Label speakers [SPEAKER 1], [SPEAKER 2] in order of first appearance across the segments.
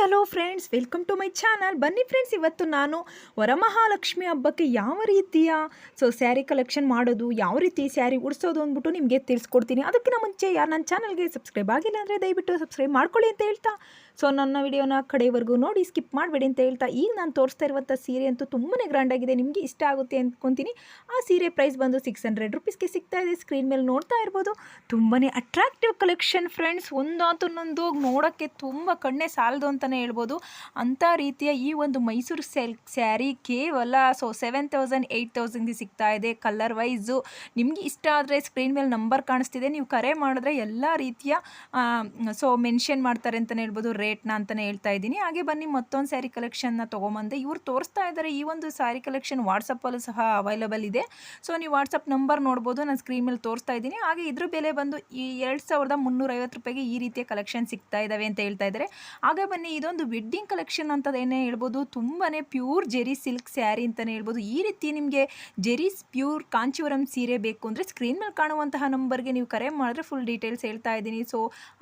[SPEAKER 1] Hello friends, welcome to my channel. ಬನ್ನಿ friends, ಇವತ್ತು ನಾನು ವರಮಹಾಲಕ್ಷ್ಮಿ ಹಬ್ಬಕ್ಕೆ ಯಾವ ರೀತಿಯ ಸೊ ಸ್ಯಾರಿ ಕಲೆಕ್ಷನ್ ಮಾಡೋದು, ಯಾವ ರೀತಿ ಸ್ಯಾರಿ ಉಡಿಸೋದು ಅಂದ್ಬಿಟ್ಟು ನಿಮಗೆ ತಿಳಿಸ್ಕೊಡ್ತೀನಿ. ಅದಕ್ಕಿಂತ ಮುಂಚೆ ಯಾರು ನನ್ನ ಚಾನಲ್ಗೆ ಸಬ್ಸ್ಕ್ರೈಬ್ ಆಗಿಲ್ಲ ಅಂದರೆ ದಯವಿಟ್ಟು ಸಬ್ಸ್ಕ್ರೈಬ್ ಮಾಡ್ಕೊಳ್ಳಿ ಅಂತ ಹೇಳ್ತಾ. ಸೊ ನನ್ನ ವಿಡಿಯೋನ ಕಡೆವರೆಗೂ ನೋಡಿ ಸ್ಕಿಪ್ ಮಾಡಬೇಡಿ ಅಂತ ಹೇಳ್ತಾ ಈಗ ನಾನು ತೋರಿಸ್ತಾ ಇರುವಂಥ ಸೀರೆ ಅಂತೂ ತುಂಬಾ ಗ್ರ್ಯಾಂಡಾಗಿದೆ ನಿಮಗೆ ಇಷ್ಟ ಆಗುತ್ತೆ ಅಂದ್ಕೊತೀನಿ ಆ ಸೀರೆ ಪ್ರೈಸ್ ಬಂದು ಸಿಕ್ಸ್ ಹಂಡ್ರೆಡ್ ರುಪೀಸ್ಗೆ ಸಿಗ್ತಾ ಇದೆ. ಸ್ಕ್ರೀನ್ ಮೇಲೆ ನೋಡ್ತಾ ಇರ್ಬೋದು. ತುಂಬಾ ಅಟ್ರಾಕ್ಟಿವ್ ಕಲೆಕ್ಷನ್ ಫ್ರೆಂಡ್ಸ್ ಒಂದಂತೂ ಇನ್ನೊಂದು ನೋಡೋಕ್ಕೆ ತುಂಬ ಕಣ್ಣೆ ಸಾಲದು ಅಂತಲೇ ಹೇಳ್ಬೋದು. ಅಂಥ ರೀತಿಯ ಈ ಒಂದು ಮೈಸೂರು ಸೆಲ್ಕ್ ಸ್ಯಾರಿ ಕೇವಲ ಸೊ ಸೆವೆನ್ ತೌಸಂಡ್ ಏಯ್ಟ್ ತೌಸಂಡ್ಗೆ ಸಿಗ್ತಾ ಇದೆ. ಕಲರ್ ವೈಸು ನಿಮಗೆ ಇಷ್ಟ ಆದರೆ ಸ್ಕ್ರೀನ್ ಮೇಲೆ ನಂಬರ್ ಕಾಣಿಸ್ತಿದೆ. ನೀವು ಕರೆ ಮಾಡಿದ್ರೆ ಎಲ್ಲ ರೀತಿಯ ಸೊ ಮೆನ್ಷನ್ ಮಾಡ್ತಾರೆ ಅಂತಲೇ ಹೇಳ್ಬೋದು. ರೇಟ್ನ ಅಂತಲೇ ಹೇಳ್ತಾ ಇದ್ದೀನಿ. ಹಾಗೆ ಬನ್ನಿ, ಮತ್ತೊಂದು ಸ್ಯಾರಿ ಕಲೆಕ್ಷನ್ನ ತೊಗೊಂಬಂದೆ. ಇವ್ರು ತೋರಿಸ್ತಾ ಇದ್ದಾರೆ ಈ ಒಂದು ಸ್ಯಾರಿ ಕಲೆಕ್ಷನ್ ವಾಟ್ಸಪ್ಪಲ್ಲೂ ಸಹ ಅವೈಲಬಲ್ ಇದೆ. ಸೊ ನೀವು ವಾಟ್ಸಪ್ ನಂಬರ್ ನೋಡ್ಬೋದು, ನಾನು ಸ್ಕ್ರೀನ್ ಮೇಲೆ ತೋರಿಸ್ತಾ ಇದ್ದೀನಿ. ಹಾಗೆ ಇದ್ರ ಬೆಲೆ ಬಂದು ಈ ಎರಡು ಸಾವಿರದ ಮುನ್ನೂರೈವತ್ತು ರೂಪಾಯಿಗೆ ಈ ರೀತಿಯ ಕಲೆಕ್ಷನ್ ಸಿಗ್ತಾ ಇದ್ದಾವೆ ಅಂತ ಹೇಳ್ತಾ ಇದ್ದಾರೆ ಹಾಗೆ ಬನ್ನಿ, ಇದೊಂದು ವೆಡ್ಡಿಂಗ್ ಕಲೆಕ್ಷನ್ ಏನೇ ಹೇಳ್ಬೋದು ತುಂಬಾ ಪ್ಯೂರ್ ಜೆರಿ ಸಿಲ್ಕ್ ಸ್ಯಾರಿ ಅಂತಲೇ ಹೇಳ್ಬೋದು. ಈ ರೀತಿ ನಿಮಗೆ ಜೆರೀಸ್ ಪ್ಯೂರ್ ಕಾಂಚಿವರಂ ಸೀರೆ ಬೇಕು ಅಂದರೆ ಸ್ಕ್ರೀನ್ ಮೇಲೆ ಕಾಣುವಂತಹ ನಂಬರ್ಗೆ ನೀವು ಕರೆ ಮಾಡಿದ್ರೆ ಫುಲ್ ಡೀಟೇಲ್ಸ್ ಹೇಳ್ತಾ ಇದ್ದೀನಿ. ಸೊ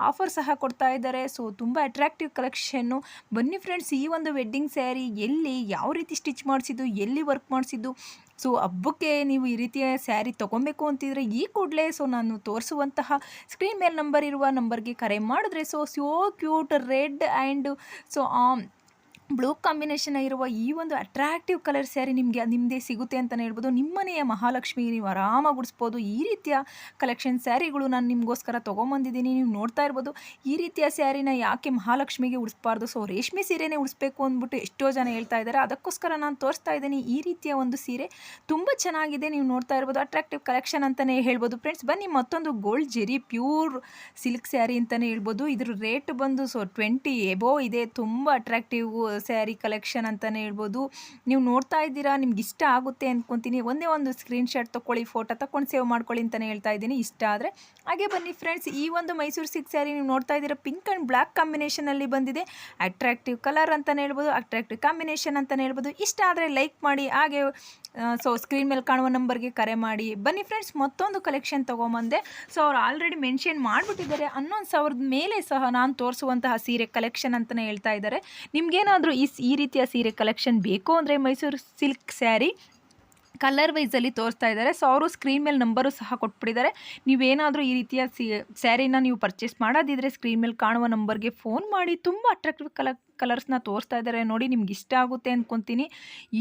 [SPEAKER 1] ಆಫರ್ ಸಹ ಕೊಡ್ತಾ ಇದ್ದಾರೆ ಸೊ ತುಂಬ ಅಟ್ರಾಕ್ಟಿವ್ ಕಲೆಕ್ಷನ್ನು ಬನ್ನಿ ಫ್ರೆಂಡ್ಸ್ ಈ ಒಂದು ವೆಡ್ಡಿಂಗ್ ಸ್ಯಾರಿ ಎಲ್ಲಿ, ಯಾವ ರೀತಿ ಸ್ಟಿಚ್ ಮಾಡಿಸಿದ್ದು, ಎಲ್ಲಿ ವರ್ಕ್ ಮಾಡಿಸಿದ್ದು? ಸೊ ಹಬ್ಬಕ್ಕೆ ನೀವು ಈ ರೀತಿಯ ಸ್ಯಾರಿ ತೊಗೊಬೇಕು ಅಂತಿದ್ರೆ, ಈ ಕೂಡಲೇ ಸೊ ನಾನು ತೋರಿಸುವಂತಹ ಸ್ಕ್ರೀನ್ ಮೇಲೆ ನಂಬರ್ ಇರುವ ನಂಬರ್ಗೆ ಕರೆ ಮಾಡಿದ್ರೆ so so cute red and so blue combination ಇರುವ ಈ ಒಂದು ಅಟ್ರಾಕ್ಟಿವ್ ಕಲರ್ ಸ್ಯಾರಿ ನಿಮಗೆ ನಿಮ್ಮದೇ ಸಿಗುತ್ತೆ ಅಂತಲೇ ಹೇಳ್ಬೋದು. ನಿಮ್ಮನೆಯ ಮಹಾಲಕ್ಷ್ಮಿ ನೀವು ಆರಾಮಾಗಿ ಉಡಿಸ್ಬೋದು. ಈ ರೀತಿಯ ಕಲೆಕ್ಷನ್ ಸ್ಯಾರಿಗಳು ನಾನು ನಿಮಗೋಸ್ಕರ ತೊಗೊಂಬಂದಿದ್ದೀನಿ. ನೀವು ನೋಡ್ತಾ ಇರ್ಬೋದು. ಈ ರೀತಿಯ ಸ್ಯಾರಿನ ಯಾಕೆ ಮಹಾಲಕ್ಷ್ಮಿಗೆ ಉಡಿಸ್ಬಾರ್ದು? ಸೊ ರೇಷ್ಮೆ ಸೀರೆನೇ ಉಡಿಸ್ಬೇಕು ಅಂದ್ಬಿಟ್ಟು ಎಷ್ಟೋ ಜನ ಹೇಳ್ತಾ ಇದ್ದಾರೆ. ಅದಕ್ಕೋಸ್ಕರ ನಾನು ತೋರಿಸ್ತಾ ಇದ್ದೀನಿ ಈ ರೀತಿಯ ಒಂದು ಸೀರೆ. ತುಂಬ ಚೆನ್ನಾಗಿದೆ. ನೀವು ನೋಡ್ತಾ ಇರ್ಬೋದು. ಅಟ್ರಾಕ್ಟಿವ್ ಕಲೆಕ್ಷನ್ ಅಂತಲೇ ಹೇಳ್ಬೋದು. ಫ್ರೆಂಡ್ಸ್ ಬನ್ನಿ ಮತ್ತೊಂದು gold zari pure silk sari ಅಂತಲೇ ಹೇಳ್ಬೋದು. ಇದ್ರ ರೇಟ್ ಬಂದು ಸೊ ಟ್ವೆಂಟಿ ಎಬೋ ಇದೆ. ತುಂಬ ಅಟ್ರಾಕ್ಟಿವ್ ಸ್ಯಾರಿ ಕಲೆಕ್ಷನ್ ಅಂತಲೇ ಹೇಳ್ಬೋದು. ನೀವು ನೋಡ್ತಾ ಇದ್ದೀರಾ, ನಿಮ್ಗೆ ಇಷ್ಟ ಆಗುತ್ತೆ ಅಂದ್ಕೊತೀನಿ ಒಂದೇ ಒಂದು ಸ್ಕ್ರೀನ್ ಶಾಟ್ ತೊಗೊಳ್ಳಿ ಫೋಟೋ ತಗೊಂಡು ಸೇವ್ ಮಾಡ್ಕೊಳ್ಳಿ ಅಂತಲೇ ಹೇಳ್ತಾ ಇದ್ದೀನಿ. ಇಷ್ಟ ಆದರೆ ಹಾಗೆ ಬನ್ನಿ ಫ್ರೆಂಡ್ಸ್ ಈ ಒಂದು ಮೈಸೂರು ಸಿಕ್ ಸ್ಯಾರಿ ನೀವು ನೋಡ್ತಾ ಇದ್ದೀರಾ ಪಿಂಕ್ ಆ್ಯಂಡ್ ಬ್ಲ್ಯಾಕ್ ಕಾಂಬಿನೇಷನಲ್ಲಿ ಬಂದಿದೆ. ಅಟ್ರಾಕ್ಟಿವ್ ಕಲರ್ ಅಂತಲೇ ಹೇಳ್ಬೋದು ಅಟ್ರಾಕ್ಟಿವ್ ಕಾಂಬಿನೇಷನ್ ಅಂತಲೇ ಹೇಳ್ಬೋದು. ಇಷ್ಟ ಆದರೆ ಲೈಕ್ ಮಾಡಿ, ಹಾಗೆ ಸೊ ಸ್ಕ್ರೀನ್ ಮೇಲೆ ಕಾಣುವ ನಂಬರ್ಗೆ ಕರೆ ಮಾಡಿ. ಬನ್ನಿ ಫ್ರೆಂಡ್ಸ್ ಮತ್ತೊಂದು ಕಲೆಕ್ಷನ್ ತೊಗೊಂಬಂದೆ. ಸೊ ಅವ್ರು ಆಲ್ರೆಡಿ ಮೆನ್ಷನ್ ಮಾಡಿಬಿಟ್ಟಿದ್ದಾರೆ. ಹನ್ನೊಂದು ಸಾವಿರದ ಮೇಲೆ ಸಹ ನಾನು ತೋರಿಸುವಂತಹ ಸೀರೆ ಕಲೆಕ್ಷನ್ ಅಂತಲೇ ಹೇಳ್ತಾ ಇದ್ದಾರೆ. ನಿಮ್ಗೇನಾದರೂ ಈ ಈ ರೀತಿಯ ಸೀರೆ ಕಲೆಕ್ಷನ್ ಬೇಕು ಅಂದರೆ ಮೈಸೂರು ಸಿಲ್ಕ್ ಸ್ಯಾರಿ ಕಲರ್ ವೈಸಲ್ಲಿ ತೋರಿಸ್ತಾ ಇದ್ದಾರೆ. ಸೊ ಅವರು ಸ್ಕ್ರೀನ್ ಮೇಲೆ ನಂಬರು ಸಹ ಕೊಟ್ಬಿಟ್ಟಿದ್ದಾರೆ. ನೀವೇನಾದರೂ ಈ ರೀತಿಯ ಸಿ ಸ್ಯಾರಿನ ನೀವು ಪರ್ಚೇಸ್ ಮಾಡೋದಿದ್ರೆ ಸ್ಕ್ರೀನ್ ಮೇಲೆ ಕಾಣುವ ನಂಬರ್ಗೆ ಫೋನ್ ಮಾಡಿ. ತುಂಬ ಅಟ್ರಾಕ್ಟಿವ್ ಕಲ ಕಲರ್ಸ್ನ ತೋರಿಸ್ತಾ ಇದ್ದಾರೆ ನೋಡಿ, ನಿಮ್ಗೆ ಇಷ್ಟ ಆಗುತ್ತೆ ಅಂದ್ಕೊತೀನಿ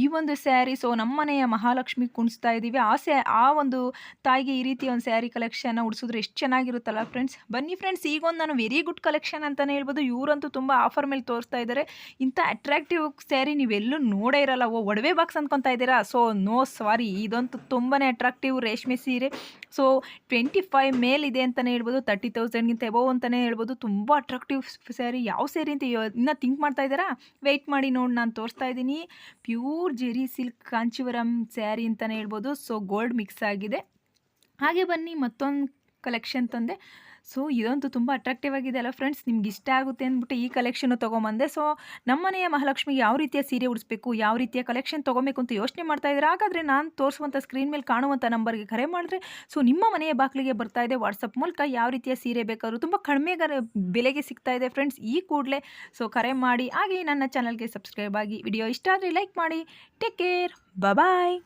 [SPEAKER 1] ಈ ಒಂದು ಸ್ಯಾರಿ ಸೊ ನಮ್ಮನೆಯ ಮಹಾಲಕ್ಷ್ಮಿ ಕುಣಿಸ್ತಾ ಇದ್ದೀವಿ. ಆ ಸ್ಯಾ ಆ ಒಂದು ತಾಯಿಗೆ ಈ ರೀತಿ ಒಂದು ಸ್ಯಾರಿ ಕಲೆಕ್ಷನ್ನ ಉಡಿಸಿದ್ರೆ ಎಷ್ಟು ಚೆನ್ನಾಗಿರುತ್ತಲ್ಲ ಫ್ರೆಂಡ್ಸ್ ಬನ್ನಿ ಫ್ರೆಂಡ್ಸ್ ಈಗೊಂದು ನಾನು ವೆರಿ ಗುಡ್ ಕಲೆಕ್ಷನ್ ಅಂತಲೇ ಹೇಳ್ಬೋದು. ಇವರಂತೂ ತುಂಬ ಆಫರ್ ಮೇಲೆ ತೋರಿಸ್ತಾ ಇದ್ದಾರೆ ಇಂಥ ಅಟ್ರಾಕ್ಟಿವ್ ಸ್ಯಾರಿ ನೀವೆಲ್ಲೂ ನೋಡೇ ಇರಲ್ಲ. ಓ, ಒಡವೆ ಬಾಕ್ಸ್ ಅಂದ್ಕೊತಾ ಇದ್ದೀರಾ? ಸೊ ನೋ ಸಾರಿ ಇದಂತೂ ತುಂಬಾ ಅಟ್ರಾಕ್ಟಿವ್ ರೇಷ್ಮೆ ಸೀರೆ. ಸೊ ಟ್ವೆಂಟಿ ಫೈವ್ ಮೇಲಿದೆ ಅಂತಲೇ ಹೇಳ್ಬೋದು. ತರ್ಟಿ ತೌಸಂಡ್ಗಿಂತ ಎಬೋ ಅಂತಲೇ ಹೇಳ್ಬೋದು. ತುಂಬ ಅಟ್ರಾಕ್ಟಿವ್ ಸ್ಯಾರಿ ಯಾವ ಸ್ಯಾರಿ ಅಂತ ಇನ್ನೂ ಥಿಂಕ್ ಮಾಡ್ತಾ ಇದ್ದೀರಾ? ವೆಯ್ಟ್ ಮಾಡಿ ನೋಡಿ, ನಾನು ತೋರಿಸ್ತಾ ಇದ್ದೀನಿ. ಪ್ಯೂರ್ ಜೆರಿ ಸಿಲ್ಕ್ ಕಾಂಚಿವರಂ ಸ್ಯಾರಿ ಅಂತಲೇ ಹೇಳ್ಬೋದು. ಸೊ ಗೋಲ್ಡ್ ಮಿಕ್ಸ್ ಆಗಿದೆ. ಹಾಗೆ ಬನ್ನಿ, ಮತ್ತೊಂದು ಕಲೆಕ್ಷನ್ ತಂದೆ. ಸೊ ಇದಂತೂ ತುಂಬ ಅಟ್ರಾಕ್ಟಿವ್ ಆಗಿದೆ ಅಲ್ಲ ಫ್ರೆಂಡ್ಸ್ ನಿಮ್ಗೆ ಇಷ್ಟ ಆಗುತ್ತೆ ಅಂದ್ಬಿಟ್ಟು ಈ ಕಲೆಕ್ಷನ್ ತೊಗೊಂಬಂದೆ. ಸೊ ನಮ್ಮನೆಯ ಮಹಾಲಕ್ಷ್ಮಿಗೆ ಯಾವ ರೀತಿಯ ಸೀರೆ ಉಡಿಸ್ಬೇಕು, ಯಾವ ರೀತಿಯ ಕಲೆಕ್ಷನ್ ತೊಗೊಬೇಕು ಅಂತ ಯೋಚನೆ ಮಾಡ್ತಾ ಇದ್ದಾರೆ. ಹಾಗಾದರೆ ನಾನು ತೋರಿಸುವಂಥ ಸ್ಕ್ರೀನ್ ಮೇಲೆ ಕಾಣುವಂಥ ನಂಬರ್ಗೆ ಕರೆ ಮಾಡಿದ್ರೆ ಸೊ ನಿಮ್ಮ ಮನೆಯ ಬಾಗಿಲಿಗೆ ಬರ್ತಾ ಇದೆ ವಾಟ್ಸಪ್ ಮೂಲಕ ಯಾವ ರೀತಿಯ ಸೀರೆ ಬೇಕಾದರೂ ತುಂಬ ಕಡಿಮೆ ಬೆಲೆಗೆ ಸಿಗ್ತಾ ಇದೆ ಫ್ರೆಂಡ್ಸ್ ಈ ಕೂಡಲೇ. ಸೊ ಕರೆ ಮಾಡಿ. ಹಾಗೆ ನನ್ನ ಚಾನಲ್ಗೆ ಸಬ್ಸ್ಕ್ರೈಬ್ ಆಗಿ. ವಿಡಿಯೋ ಇಷ್ಟ ಆದರೆ ಲೈಕ್ ಮಾಡಿ. Take care bye